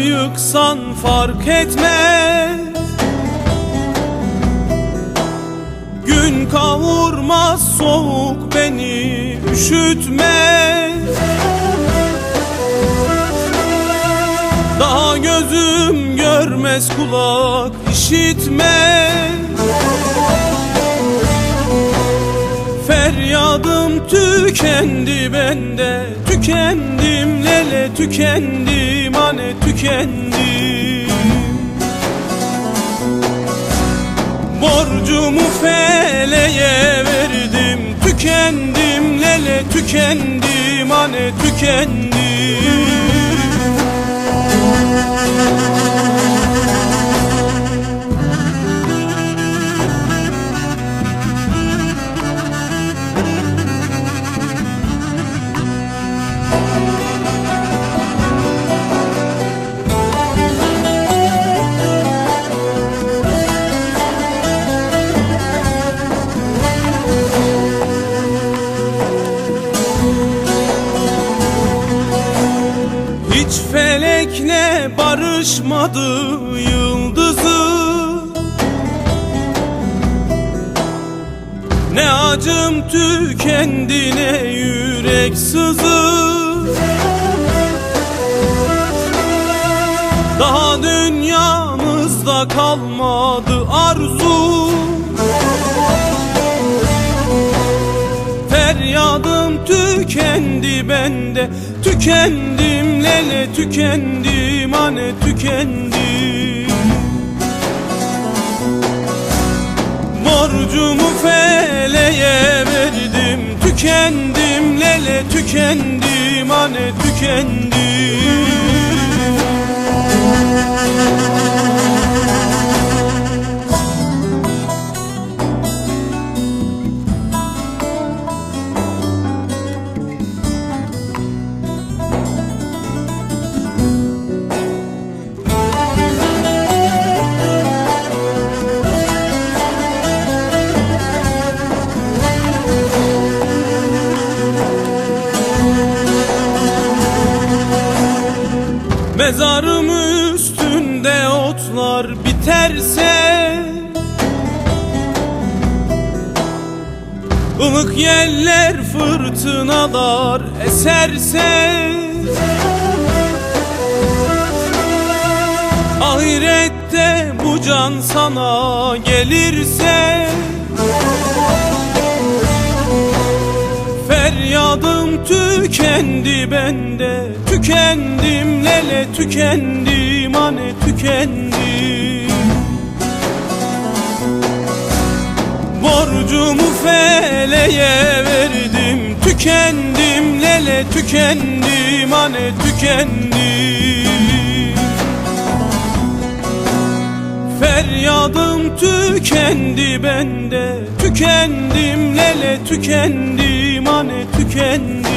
yıksan fark etmez. Gün kavurmaz soğuk beni üşütmez. Daha gözüm görmez kulak işitmez Feryadım tükendi bende Tükendim lele tükendim ane tükendim Borcumu feleğe verdim Tükendim lele tükendim ane tükendim felekle barışmadı yıldızı. Ne acım tükendi ne yürek sızı. Daha dünyamızda kalmadı arzu. Feryadım tükendi bende Tükendim lele tükendim ane tükendim Borcumu feleğe verdim Tükendim lele tükendim ane tükendim Mezarım üstünde otlar biterse ılık yeller fırtınalar eserse Ahirette bu can sana gelirse Feryadım tükendi bende Tükendim lele tükendim ane tükendim. Borcumu feleğe verdim Tükendim lele tükendim ane tükendim. Feryadım tükendi bende Tükendim lele tükendim ane tükendim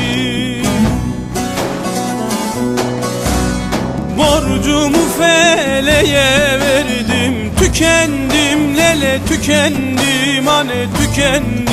Borcumu feleğe verdim Tükendim lele tükendim Ane tükendim.